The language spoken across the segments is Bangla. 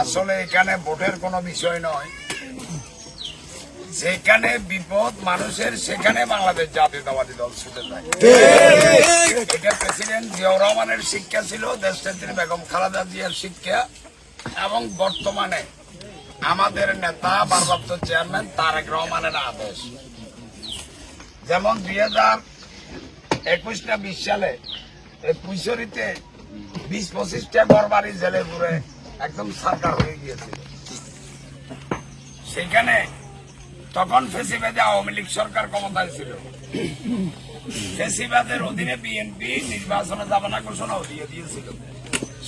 আসলে এখানে ভোটের কোনো বিষয় নয়। যেখানে বিপদ মানুষের, সেখানে বাংলাদেশ জাতীয়তাবাদী দল ছুটে এটা প্রেসিডেন্ট জিয়াউর রহমানের শিক্ষা ছিল, দেশনেত্রী বেগম খালেদা জিয়ার শিক্ষা, এবং বর্তমানে আমাদের নেতা, ভারপ্রাপ্ত চেয়ারম্যান তারেক রহমানের আদেশ। যেমন দুই হাজার একুশটা বিশ সালে এই বিশ পঁচিশটা ঘর বাড়ি জেলে ঘুরে একদম সরকার হয়ে গিয়েছিল। সেখানে তখন ফেসিবাদে আওয়ামী লীগ সরকার ক্ষমতায় ছিল। ফেসিবাদের অধীনে বিএনপি নির্বাচনে যাবে না ঘোষণাও দিয়ে দিয়েছিল।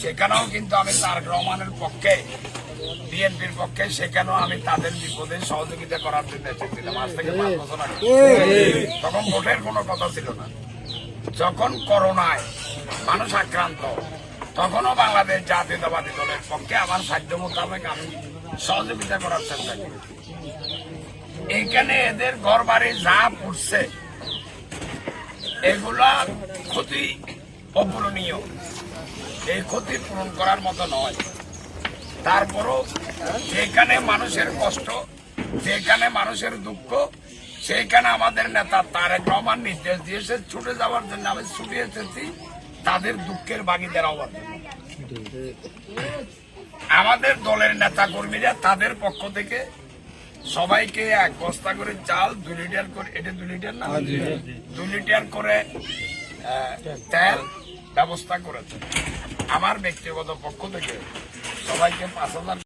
সেখানেও কিন্তু আমি তারেক রহমানের পক্ষে বিএনপির পক্ষে সেখানেও আমি তাদের বিপদে সহযোগিতা করার জন্য এসেছিলাম আজ থেকে পাঁচ বছর আগে। তখন ভোটের কোনো কথা ছিল না। যখন করোনায় মানুষ আক্রান্ত তখনও বাংলাদেশ জাতীয়তাবাদী দলের পক্ষে আমার সাধ্য মোতাবেক আমি সহযোগিতা করার চেষ্টা করি এখানে এদের ঘর বাড়ি যা পড়ছে এগুলা ক্ষতি অপূরণীয়। এই ক্ষতি পূরণ করার মতো নয়। তারপরও যেখানে মানুষের কষ্ট যেখানে মানুষের দুঃখ সেখানে আমাদের নেতা তারেক রহমান নির্দেশ দিয়েছে ছুটে যাওয়ার জন্য আমি ছুটে এসেছি তাদের দুঃখের বাগিদার জন্য। আমাদের দলের নেতা কর্মীরা তাদের পক্ষ থেকে সবাইকে এক বস্তা করে চাল দু লিটার করে এটা দু লিটার না? দু লিটার করে তেল ব্যবস্থা করেছে। আমার ব্যক্তিগত পক্ষ থেকে সবাইকে পাঁচ হাজার